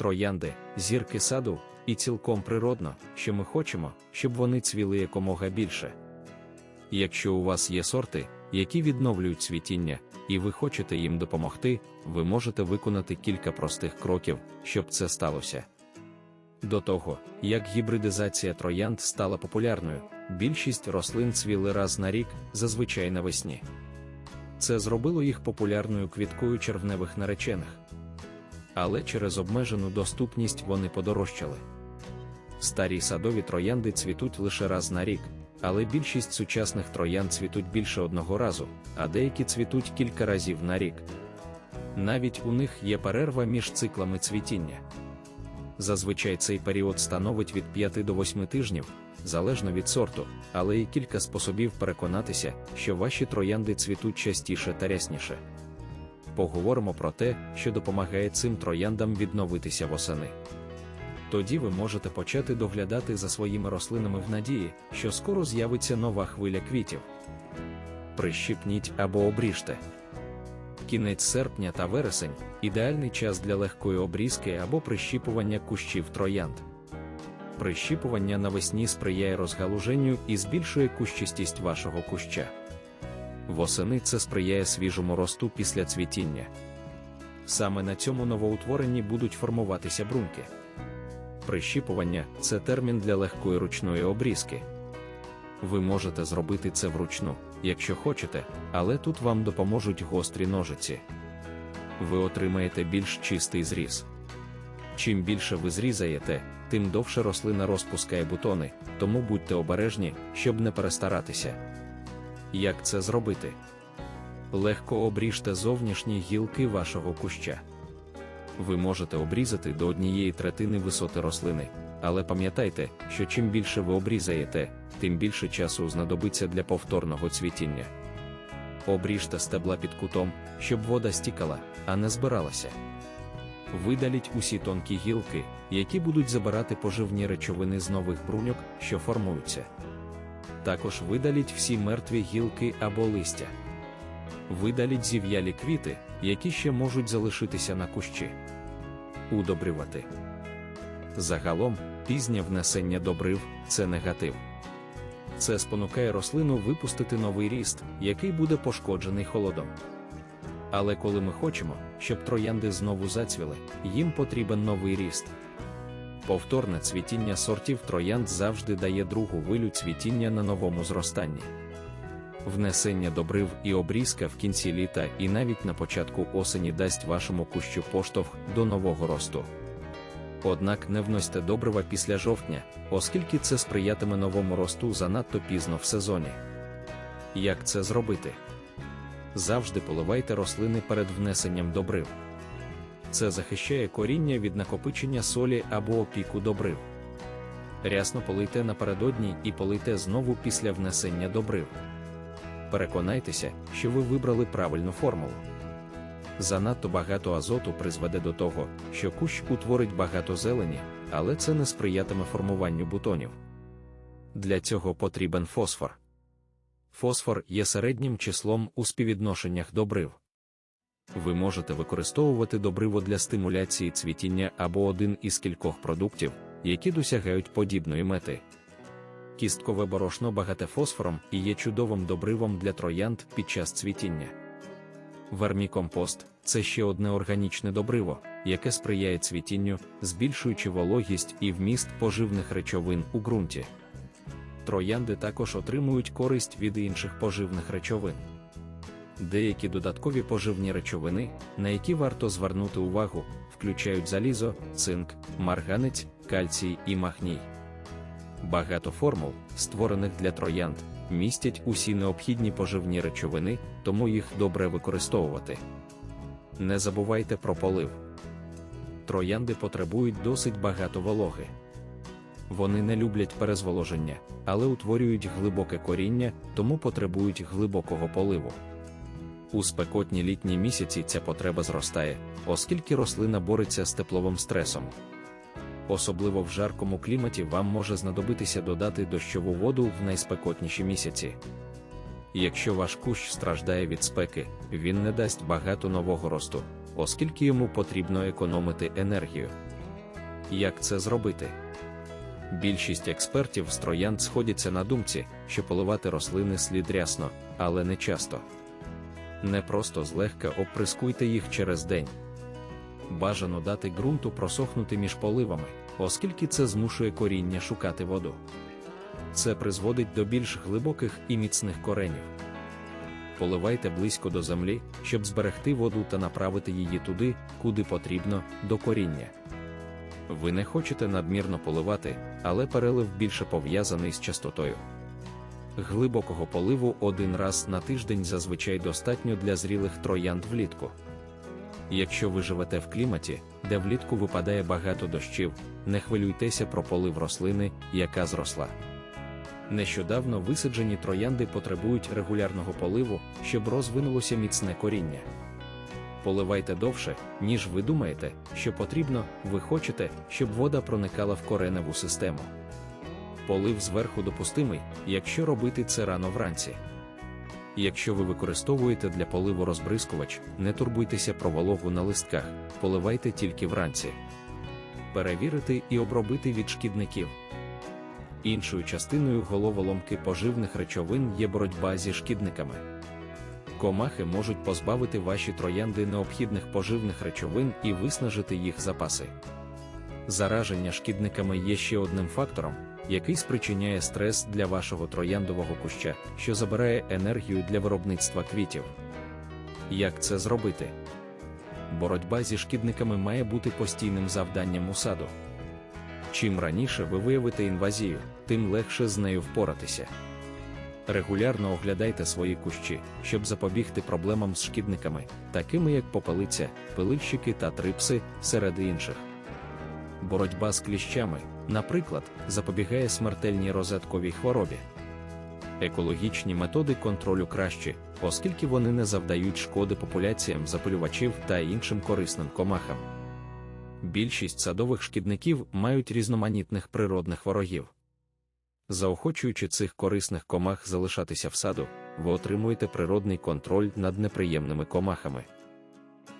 троянди, зірки саду, і цілком природно, що ми хочемо, щоб вони цвіли якомога більше. Якщо у вас є сорти, які відновлюють цвітіння, і ви хочете їм допомогти, ви можете виконати кілька простих кроків, щоб це сталося. До того, як гібридизація троянд стала популярною, більшість рослин цвіли раз на рік, зазвичай навесні. Це зробило їх популярною квіткою червневих наречених. Але через обмежену доступність вони подорожчали. Старі садові троянди цвітуть лише раз на рік, але більшість сучасних троян цвітуть більше одного разу, а деякі цвітуть кілька разів на рік. Навіть у них є перерва між циклами цвітіння. Зазвичай цей період становить від 5 до 8 тижнів, залежно від сорту, але є кілька способів переконатися, що ваші троянди цвітуть частіше та рясніше. Поговоримо про те, що допомагає цим трояндам відновитися восени. Тоді ви можете почати доглядати за своїми рослинами в надії, що скоро з'явиться нова хвиля квітів. Прищипніть або обріжте. Кінець серпня та вересень ідеальний час для легкої обрізки або прищіпування кущів троянд. Прищіпування навесні сприяє розгалуженню і збільшує кущистість вашого куща. Восени це сприяє свіжому росту після цвітіння. Саме на цьому новоутворенні будуть формуватися бруньки. Прищіпування це термін для легкої ручної обрізки. Ви можете зробити це вручну, якщо хочете, але тут вам допоможуть гострі ножиці. Ви отримаєте більш чистий зріз. Чим більше ви зрізаєте, тим довше рослина розпускає бутони, тому будьте обережні, щоб не перестаратися. Як це зробити? Легко обріжте зовнішні гілки вашого куща. Ви можете обрізати до однієї третини висоти рослини, але пам'ятайте, що чим більше ви обрізаєте, тим більше часу знадобиться для повторного цвітіння. Обріжте стебла під кутом, щоб вода стікала, а не збиралася. Видаліть усі тонкі гілки, які будуть забирати поживні речовини з нових бруньок, що формуються. Також видаліть всі мертві гілки або листя. Видаліть зів'ялі квіти, які ще можуть залишитися на кущі. Удобрювати. Загалом, пізнє внесення добрив це негатив. Це спонукає рослину випустити новий ріст, який буде пошкоджений холодом. Але коли ми хочемо, щоб троянди знову зацвіли, їм потрібен новий ріст. Повторне цвітіння сортів троянд завжди дає другу вилю цвітіння на новому зростанні. Внесення добрив і обрізка в кінці літа і навіть на початку осені дасть вашому кущу поштовх до нового росту. Однак не вносьте добрива після жовтня, оскільки це сприятиме новому росту занадто пізно в сезоні. Як це зробити? Завжди поливайте рослини перед внесенням добрив. Це захищає коріння від накопичення солі або опіку добрив. Рясно полийте напередодні і полийте знову після внесення добрив. Переконайтеся, що ви вибрали правильну формулу. Занадто багато азоту призведе до того, що кущ утворить багато зелені, але це не сприятиме формуванню бутонів. Для цього потрібен фосфор. Фосфор є середнім числом у співвідношеннях добрив. Ви можете використовувати добриво для стимуляції цвітіння або один із кількох продуктів, які досягають подібної мети. Кісткове борошно багате фосфором і є чудовим добривом для троянд під час цвітіння. Вермікомпост це ще одне органічне добриво, яке сприяє цвітінню, збільшуючи вологість і вміст поживних речовин у ґрунті. Троянди також отримують користь від інших поживних речовин. Деякі додаткові поживні речовини, на які варто звернути увагу, включають залізо, цинк, марганець, кальцій і магній. Багато формул, створених для троянд, містять усі необхідні поживні речовини, тому їх добре використовувати. Не забувайте про полив. Троянди потребують досить багато вологи. Вони не люблять перезволоження, але утворюють глибоке коріння, тому потребують глибокого поливу. У спекотні літні місяці ця потреба зростає, оскільки рослина бореться з тепловим стресом. Особливо в жаркому кліматі вам може знадобитися додати дощову воду в найспекотніші місяці. Якщо ваш кущ страждає від спеки, він не дасть багато нового росту, оскільки йому потрібно економити енергію. Як це зробити? Більшість експертів з троянд сходяться на думці, що поливати рослини слід рясно, але не часто. Не просто злегка оприскуйте їх через день. Бажано дати ґрунту просохнути між поливами, оскільки це змушує коріння шукати воду. Це призводить до більш глибоких і міцних коренів. Поливайте близько до землі, щоб зберегти воду та направити її туди, куди потрібно, до коріння. Ви не хочете надмірно поливати, але перелив більше пов'язаний з частотою. Глибокого поливу один раз на тиждень зазвичай достатньо для зрілих троянд влітку. Якщо ви живете в кліматі, де влітку випадає багато дощів, не хвилюйтеся про полив рослини, яка зросла. Нещодавно висаджені троянди потребують регулярного поливу, щоб розвинулося міцне коріння. Поливайте довше, ніж ви думаєте, що потрібно, ви хочете, щоб вода проникала в кореневу систему. Полив зверху допустимий, якщо робити це рано вранці. Якщо ви використовуєте для поливу розбризкувач, не турбуйтеся про вологу на листках, поливайте тільки вранці. Перевірити і обробити від шкідників. Іншою частиною головоломки поживних речовин є боротьба зі шкідниками. Комахи можуть позбавити ваші троянди необхідних поживних речовин і виснажити їх запаси. Зараження шкідниками є ще одним фактором, який спричиняє стрес для вашого трояндового куща, що забирає енергію для виробництва квітів. Як це зробити? Боротьба зі шкідниками має бути постійним завданням у саду. Чим раніше ви виявите інвазію, тим легше з нею впоратися. Регулярно оглядайте свої кущі, щоб запобігти проблемам з шкідниками, такими як попелиця, пилильщики та трипси, серед інших. Боротьба з кліщами, наприклад, запобігає смертельній розетковій хворобі. Екологічні методи контролю кращі, оскільки вони не завдають шкоди популяціям запилювачів та іншим корисним комахам. Більшість садових шкідників мають різноманітних природних ворогів. Заохочуючи цих корисних комах залишатися в саду, ви отримуєте природний контроль над неприємними комахами.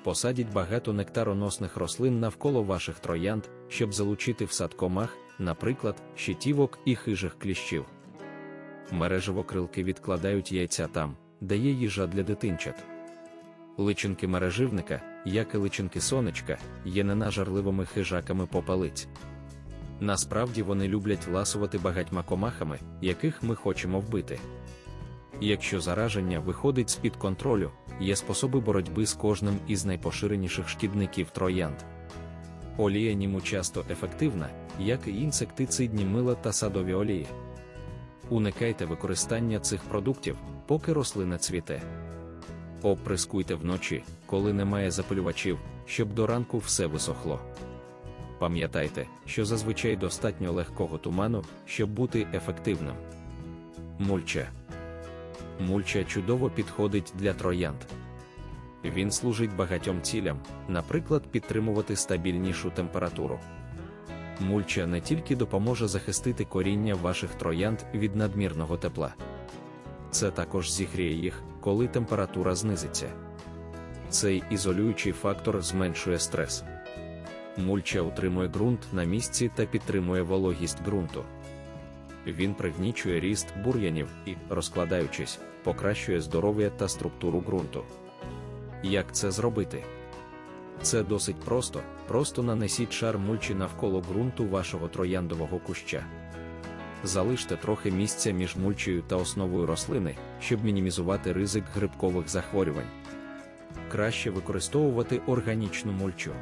Посадіть багато нектароносних рослин навколо ваших троянд, щоб залучити в сад комах, наприклад, щитівок і хижих кліщів. Мережевокрилки відкладають яйця там, де є їжа для дитинчат. Личинки мереживника, як і личинки сонечка, є ненажарливими хижаками попелиць. Насправді вони люблять ласувати багатьма комахами, яких ми хочемо вбити. Якщо зараження виходить з-під контролю, є способи боротьби з кожним із найпоширеніших шкідників троянд. Олія німу часто ефективна, як і інсектицидні мила та садові олії. Уникайте використання цих продуктів, поки рослина цвіте. Оприскуйте вночі, коли немає запалювачів, щоб до ранку все висохло. Пам'ятайте, що зазвичай достатньо легкого туману, щоб бути ефективним. Мульча Мульча чудово підходить для троянд. Він служить багатьом цілям, наприклад, підтримувати стабільнішу температуру. Мульча не тільки допоможе захистити коріння ваших троянд від надмірного тепла, це також зігріє їх, коли температура знизиться. Цей ізолюючий фактор зменшує стрес. Мульча утримує ґрунт на місці та підтримує вологість ґрунту. Він пригнічує ріст бур'янів і, розкладаючись, покращує здоров'я та структуру ґрунту. Як це зробити? Це досить просто, просто нанесіть шар мульчі навколо ґрунту вашого трояндового куща. Залиште трохи місця між мульчею та основою рослини, щоб мінімізувати ризик грибкових захворювань. Краще використовувати органічну мульчу.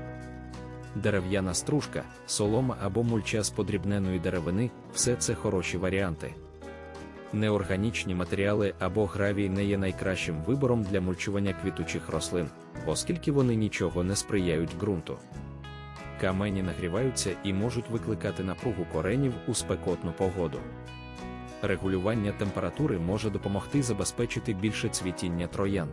Дерев'яна стружка, солома або мульча з подрібненої деревини все це хороші варіанти. Неорганічні матеріали або гравій не є найкращим вибором для мульчування квітучих рослин, оскільки вони нічого не сприяють ґрунту. Камені нагріваються і можуть викликати напругу коренів у спекотну погоду. Регулювання температури може допомогти забезпечити більше цвітіння троянд.